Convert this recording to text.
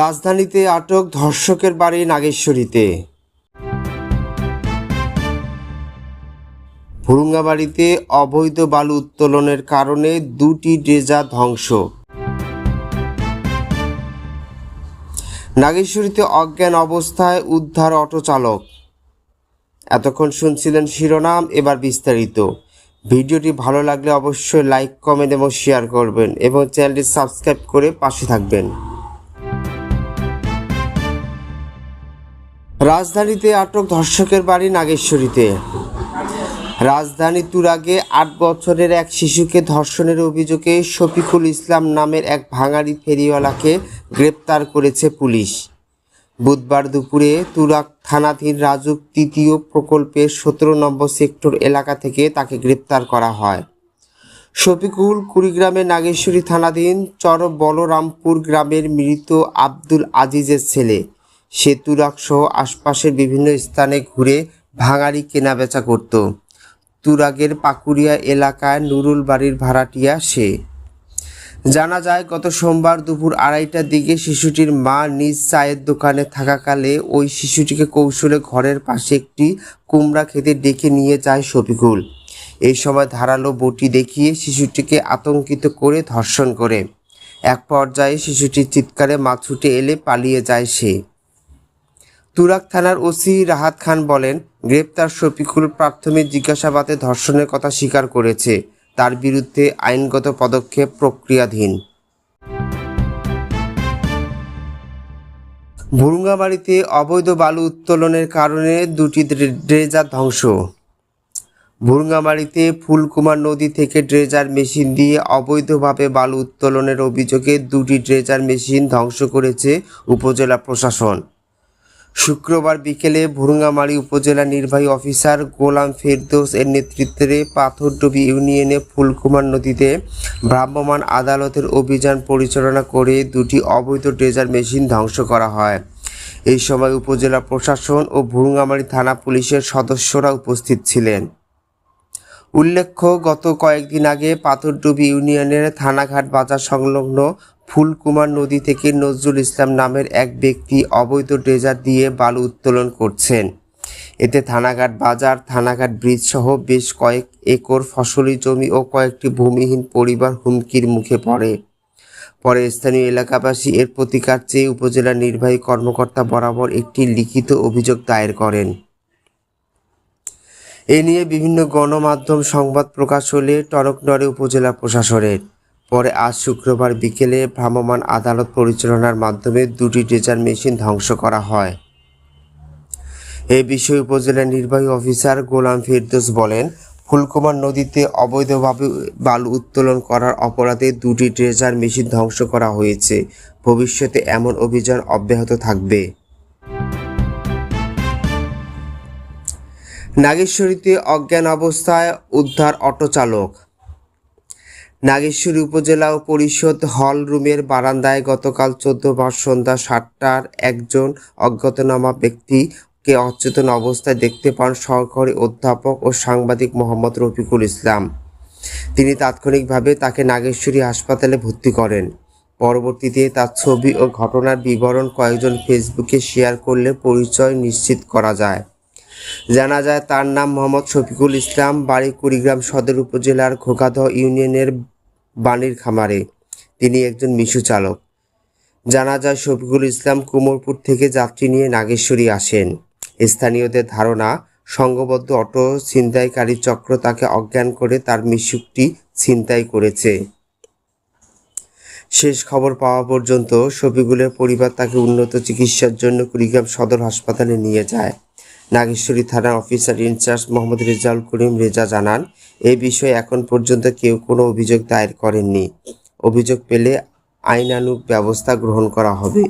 রাজধানীতে আটক ধর্ষকের বাড়ি নাগেশ্বরীতে। ভুরুঙ্গাবাড়িতে অবৈধ বালু উত্তোলনের কারণে দুটি ড্রেজা ধ্বংস। নাগেশ্বরীতে অজ্ঞান অবস্থায় উদ্ধার অটো চালক। এতক্ষণ শুনছিলেন শিরোনাম, এবার বিস্তারিত। ভিডিওটি ভালো লাগলে অবশ্যই লাইক, কমেন্ট এবং শেয়ার করবেন এবং চ্যানেলটি সাবস্ক্রাইব করে পাশে থাকবেন। রাজধানীতে আটক ধর্ষকের বাড়ি নাগেশ্বরীতে। রাজধানী তুরাগে আট বছরের এক শিশুকে ধর্ষণের অভিযোগে শফিকুল ইসলাম নামের এক ভাঙাড়ি ফেরিওয়ালাকে গ্রেপ্তার করেছে পুলিশ। বুধবার দুপুরে তুরাগ থানাধীন রাজুক তৃতীয় প্রকল্পের সতেরো নম্বর সেক্টর এলাকা থেকে তাকে গ্রেপ্তার করা হয়। শফিকুল কুড়িগ্রামের নাগেশ্বরী থানাধীন চর বলরামপুর গ্রামের মৃত আব্দুল আজিজের ছেলে। সে তুরাগ সহ আশপাশের বিভিন্ন স্থানে ঘুরে ভাঙাড়ি কেনাবেচা করত। তুরাগের পাকুড়িয়া এলাকায় নুরুল বাড়ির ভাড়াটিয়া সে। জানা যায়, গত সোমবার দুপুর আড়াইটার দিকে শিশুটির মা নিজ চায়ের দোকানে থাকাকালে ওই শিশুটিকে কৌশলে ঘরের পাশে একটি কুমড়া খেতে ডেকে নিয়ে যায় শফিকুল। এই সময় ধারালো বটি দেখিয়ে শিশুটিকে আতঙ্কিত করে ধর্ষণ করে। এক পর্যায়ে শিশুটির চিৎকারে মা ছুটে এলে পালিয়ে যায় সে। তুরাক থানার ওসি রাহাত খান বলেন, গ্রেপ্তার শফিকুল প্রাথমিক জিজ্ঞাসাবাদে ধর্ষণের কথা স্বীকার করেছে। তার বিরুদ্ধে আইনগত পদক্ষেপ প্রক্রিয়াধীন। ভুরুঙ্গাবাড়িতে অবৈধ বালু উত্তোলনের কারণে দুটি ড্রে- ড্রেজার ধ্বংস। ভুরুঙ্গামারিতে ফুলকুমার নদী থেকে ড্রেজার মেশিন দিয়ে অবৈধভাবে বালু উত্তোলনের অভিযোগে দুটি ড্রেজার মেশিন ধ্বংস করেছে উপজেলা প্রশাসন। শুক্রবার বিকেলে ভুরুঙ্গামারি উপজেলা নির্বাহী অফিসার গোলাম ফেরদৌস এর নেতৃত্বে পাথরডুবি ইউনিয়নে ফুলকুমার নদীতে ভ্রাম্যমাণ আদালতের অভিযান পরিচালনা করে দুটি অবৈধ ড্রেজার মেশিন ধ্বংস করা হয়। এই সময় উপজেলা প্রশাসন ও ভুরুঙ্গামারি থানা পুলিশের সদস্যরা উপস্থিত ছিলেন। উল্লেখ্য, গত কয়েকদিন আগে পাথরডুবি ইউনিয়নের থানাঘাট বাজার সংলগ্ন ফুলকুমার নদী থেকে নজরুল ইসলাম নামের এক ব্যক্তি অবৈধ ড্রেজার দিয়ে বালু উত্তোলন করছেন। এতে থানাঘাট বাজার, থানাঘাট ব্রিজ সহ বেশ কয়েক একর ফসলি জমি ও কয়েকটি ভূমিহীন পরিবার হুমকির মুখে পড়ে। পরে স্থানীয় এলাকাবাসী এর প্রতিকার চেয়ে উপজেলা নির্বাহী কর্মকর্তা বরাবর একটি লিখিত অভিযোগ দায়ের করেন। এ নিয়ে বিভিন্ন গণমাধ্যম সংবাদ প্রকাশ হলে টনক নড়ে উপজেলা প্রশাসনের। পরে আজ শুক্রবার বিকেলে ভ্রাম্যমাণ আদালত পরিচালনার মাধ্যমে দুটি ড্রেজার মেশিন ধ্বংস করা হয়। এ বিষয়ে উপজেলা নির্বাহী অফিসার গোলাম ফেরদৌস বলেন, ফুলকুমার নদীতে অবৈধভাবে বালু উত্তোলন করার অপরাধে দুটি ড্রেজার মেশিন ধ্বংস করা হয়েছে। ভবিষ্যতে এমন অভিযান অব্যাহত থাকবে। নাগেশ্বরীতে অজ্ঞান অবস্থায় উদ্ধার অটো চালক। নাগেশ্বরী উপজেলা পরিষদ হল রুমের বারান্দায় গতকাল চোদ্দ মার্চ সন্ধ্যা সাতটার একজন অজ্ঞাতনামা ব্যক্তিকে অচেতন অবস্থায় দেখতে পান সহকারী অধ্যাপক ও সাংবাদিক মোহাম্মদ রফিকুল ইসলাম। তিনি তাৎক্ষণিকভাবে তাকে নাগেশ্বরী হাসপাতালে ভর্তি করেন। পরবর্তীতে তার ছবি ও ঘটনার বিবরণ কয়েকজন ফেসবুকে শেয়ার করলে পরিচয় নিশ্চিত করা যায়। জানা যায় তার নাম মোহাম্মদ শফিকুল ইসলাম, বাড়ি কুড়িগ্রাম সদর উপজেলার খোকাদহ ইউনিয়নের বাণীর খামারে। তিনি একজন মিশু চালক। জানা যায় শফিকুল ইসলাম কুমোরপুর থেকে যাত্রী নিয়ে নাগেশ্বরী আসেন। স্থানীয়দের ধারণা সংঘবদ্ধ অটো ছিনতাইকারী চক্র তাকে অজ্ঞান করে তার মিশুকটি ছিনতাই করেছে। শেষ খবর পাওয়া পর্যন্ত শফিকুলের পরিবার তাকে উন্নত চিকিৎসার জন্য কুড়িগ্রাম সদর হাসপাতালে নিয়ে যায়। নাগেশ্বরী থানার officer in charge Mohammad Rezaul Karim Reza জানান, এ বিষয়ে এখন পর্যন্ত কেউ কোনো অভিযোগ দায়ের করেননি। অভিযোগ পেলে আইনানুগ ব্যবস্থা গ্রহণ করা হবে।